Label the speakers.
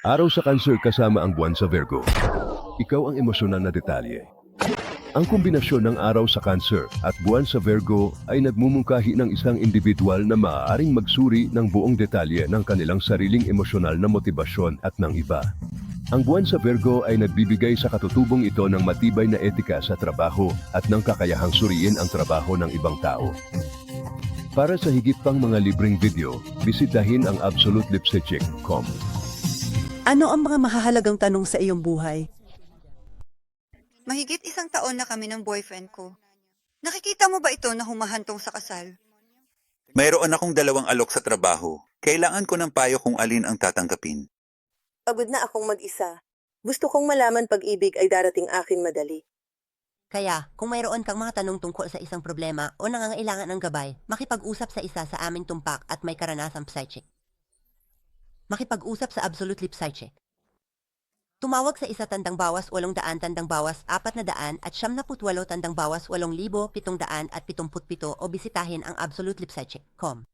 Speaker 1: Araw sa Cancer kasama ang buwan sa Virgo. Ikaw ang emosyonal na detalye. Ang kombinasyon ng araw sa Cancer at buwan sa Virgo ay nagmumungkahi ng isang individual na maaaring magsuri ng buong detalye ng kanilang sariling emosyonal na motibasyon at ng iba. Ang buwan sa Virgo ay nagbibigay sa katutubong ito ng matibay na etika sa trabaho at ng kakayahang suriin ang trabaho ng ibang tao. Para sa higit pang mga libreng video, bisitahin ang absolutelipsechik.com.
Speaker 2: Ano ang mga mahahalagang tanong sa iyong buhay?
Speaker 3: Mahigit isang taon na kami ng boyfriend ko. Nakikita mo ba ito na humahantong sa kasal?
Speaker 4: Mayroon akong dalawang alok sa trabaho. Kailangan ko ng payo kung alin ang tatanggapin.
Speaker 5: Pagod na akong mag-isa. Gusto kong malaman pag-ibig ay darating akin madali.
Speaker 6: Kaya, kung mayroon kang mga tanong tungkol sa isang problema o nangangailangan ng gabay, makipag-usap sa isa sa aming tumpak at may karanasang psychic. Makipag-usap sa Absolutely Psychic. Tumawag sa isa tandang bawas walong daan tandang bawas apat na daan at siyam na putwalo tandang bawas walong libo pitong daan at pitumput pito o bisitahin ang absolutelipsychic.com.